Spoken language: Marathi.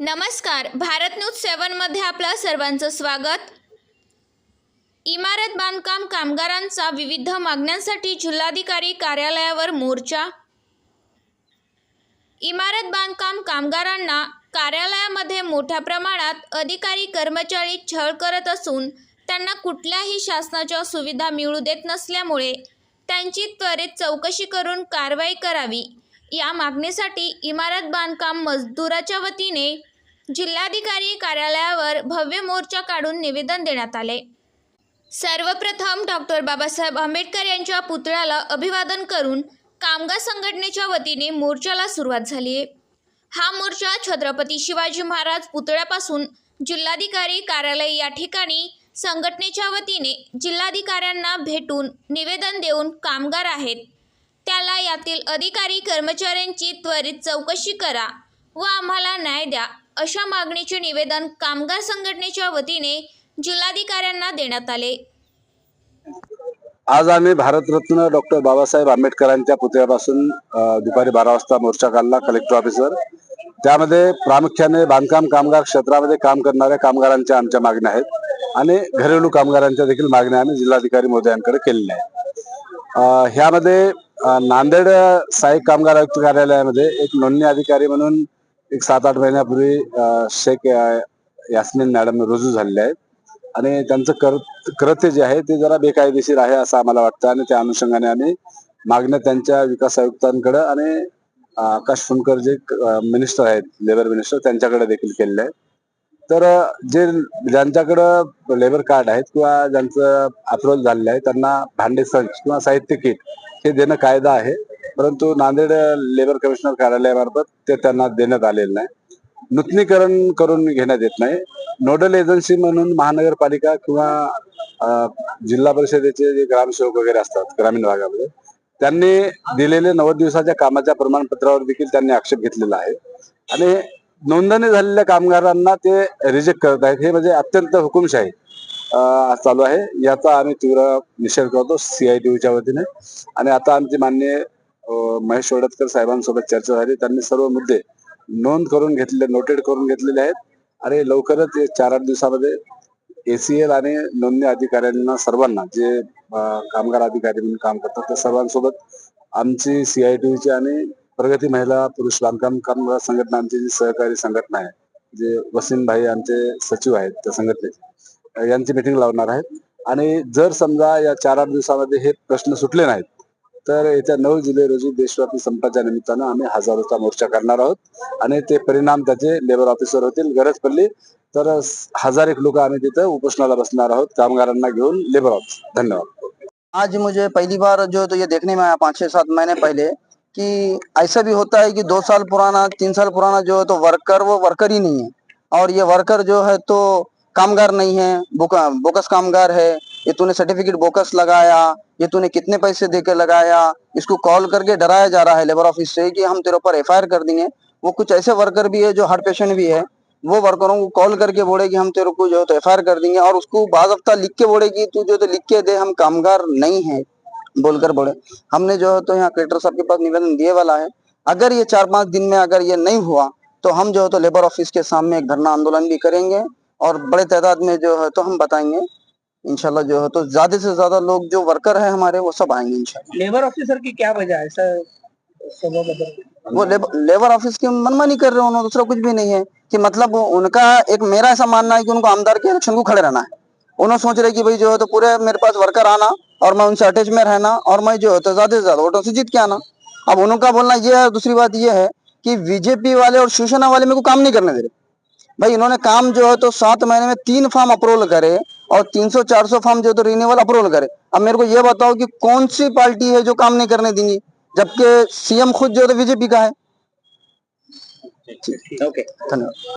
नमस्कार. भारत न्यूज सेवनमध्ये आपलं सर्वांचं स्वागत. इमारत बांधकाम कामगारांचा विविध मागण्यांसाठी जिल्हाधिकारी कार्यालयावर मोर्चा. इमारत बांधकाम कामगारांना कार्यालयामध्ये मोठ्या प्रमाणात अधिकारी कर्मचारी छळ करत असून त्यांना कुठल्याही शासनाच्या सुविधा मिळू देत नसल्यामुळे त्यांची त्वरित चौकशी करून कारवाई करावी. या मागणीसाठी इमारत बांधकाम मजदुराच्या वतीने जिल्हाधिकारी कार्यालयावर भव्य मोर्चा काढून निवेदन देण्यात आले. सर्वप्रथम डॉक्टर बाबासाहेब आंबेडकर यांच्या पुतळ्याला अभिवादन करून कामगार संघटनेच्या वतीने मोर्चाला सुरुवात झाली आहे. हा मोर्चा छत्रपती शिवाजी महाराज पुतळ्यापासून जिल्हाधिकारी कार्यालय या ठिकाणी संघटनेच्या वतीने जिल्हाधिकाऱ्यांना भेटून निवेदन देऊन कामगार आहेत. त्याला यातील अधिकारी कर्मचाऱ्यांची त्वरित चौकशी करा व आम्हाला न्याय द्या अशा मागणीचे निवेदन कामगार संघटनेच्या वतीने जिल्हाधिकाऱ्यांना देण्यात आले. आज आम्ही भारतरत्न डॉक्टर बाबासाहेब आंबेडकरांच्या पुतळ्यापासून दुपारी बारा वाजता मोर्चा काढला कलेक्टर ऑफिसर त्यामध्ये प्रामुख्याने बांधकाम कामगार क्षेत्रामध्ये काम करणाऱ्या कामगारांच्या आमच्या मागण्या आहेत आणि घरेलू कामगारांच्या देखील मागण्या आम्ही जिल्हाधिकारी मोदयांकडे केलेल्या आहेत. ह्यामध्ये नांदेड सहाय्यक कामगार आयुक्त कार्यालयामध्ये एक नोंदणी अधिकारी म्हणून एक सात आठ महिन्यापूर्वी शेख अ, यास्मिन मॅडम रुजू झालेले आहेत. आणि त्यांचं कर कृत्य जे आहे ते जरा बेकायदेशीर आहे असं आम्हाला वाटतं. आणि त्या अनुषंगाने आम्ही मागण्या त्यांच्या विकास आयुक्तांकडे आणि आकाश फुंकर जे मिनिस्टर आहेत लेबर मिनिस्टर त्यांच्याकडे देखील केलेले आहे तर जे ज्यांच्याकडं लेबर कार्ड आहेत किंवा ज्यांचं अप्रोच झालेलं आहे त्यांना भांडे संच किंवा साहित्य किट हे देणं कायदा आहे. परंतु नांदेड लेबर कमिशनर कार्यालयामार्फत ते त्यांना देण्यात आलेलं नाही. नूतनीकरण करून घेण्यात येत नाही. नोडल एजन्सी म्हणून महानगरपालिका किंवा जिल्हा परिषदेचे जे ग्रामसेवक वगैरे असतात ग्रामीण भागामध्ये त्यांनी दिलेले नव्वद दिवसाच्या कामाच्या प्रमाणपत्रावर देखील त्यांनी आक्षेप घेतलेला आहे. आणि नोंदणी झालेल्या कामगारांना ते रिजेक्ट करत आहेत. हे म्हणजे अत्यंत हुकुमशाही चालू आहे. याचा आम्ही तीव्र निषेध करतो सीआयटीच्या वतीने. आणि आता आमचे मान्य महेश वडतकर साहेबांसोबत चर्चा झाली. त्यांनी सर्व मुद्दे नोंद करून घेतलेले नोटेड करून घेतलेले आहेत. आणि लवकरच चार आठ दिवसामध्ये एसीएल आणि नोंदणी अधिकाऱ्यांना सर्वांना जे कामगार अधिकारी म्हणून काम करतात त्या सर्वांसोबत आमची सीआयटीची आणि प्रगती महिला पुरुष बांधकाम कामगार संघटना आमची जी सहकारी संघटना आहे जे वसीम भाई आमचे सचिव आहेत त्या संघटनेचे यांची मिटिंग लावणार आहेत. आणि जर समजा या चार आठ दिवसामध्ये हे प्रश्न सुटले नाहीत तर येत्या नऊ जुलै रोजी देशव्यापी संपाच्या निमित्तानं आम्ही हजारोचा मोर्चा करणार आहोत. आणि ते परिणाम त्याचे लेबर ऑफिसर होतील गरज पडली तर हज़ार एक लोक आम्ही तिथं उपोषणाला बसणार आहोत कामगारांना घेऊन लेबर ऑफ़िस धन्यवाद. आज मुझे पहली बार जो तो ये देखने में आया पाँच छह सात महीने पहले कि ऐसा भी होता है कि दो साल पुराना तीन साल पुराना जो है तो वर्कर वो वर्कर ही नहीं है। और ये वर्कर जो है तो कामगार नहीं है बोका, बोकस कामगार है ये तूने सर्टिफिकेट बोकस लगाया, ये तूने कितने पैसे देकर लगाया? इसको कॉल करके डराया जा रहा है लेबर ऑफ़िस से कि हम तेरे ऊपर एफआईआर कर देंगे। वो कुछ ऐसे वर्कर भी है जो हार्ट पेशेंट भी है। वो वर्करों को कॉल करके बोले कि हम तेरे को जो है तो एफ़ कर देंगे और उसको बाद हफ़्ता लिख के बोले कि तू जो तो लिख के दे, हम कामगार नहीं है, बोलकर बोले। हमने जो है तो यहाँ कलेक्टर साहब के पास निवेदन दिए वाला है। अगर ये चार पाँच दिन में अगर ये नहीं हुआ तो हम जो है तो लेबर ऑफ़िस के सामने एक धरना आंदोलन भी करेंगे और बड़े तादाद में जो है तो हम बताएँगे। इंशाल्लाह जो है तो ज़्यादा से ज़्यादा लोग जो वर्कर है हमारे वो सब आएँगे इंशाल्लाह। लेबर ऑफिसर की क्या वजह है बदल वो लेबर, लेबर ऑफ़िस की मनमानी कर रहे हैं उन्होंने दूसरा कुछ भी नहीं है। कि मतलब उनका एक मेरा ऐसा मानना है कि उनको आमदार के इलेक्शन को खड़े रहना है। उन्होंने सोच रहे कि भाई जो है तो पूरे मेरे पास वर्कर आना और मैं उनसे अटैच में रहना और मैं जो है तो ज़्यादा से ज़्यादा वोटों से जीत के आना। अब उनका बोलना यह है दूसरी बात यह है कि बीजेपी वाले और शिवसेना वाले मेरे को काम नहीं करने दे रहे। भाई इन्होंने काम जो है तो सात महीने में तीन फॉर्म अप्रूवल करे और 300 400 फॉर्म जो तो रिन्यूअल अप्रूवल करे। अब मेरे को ये बताओ कि कौन सी पार्टी है जो काम नहीं करने देंगी जबकि सीएम खुद जो तो बीजेपी का है? ओके धन्यवाद।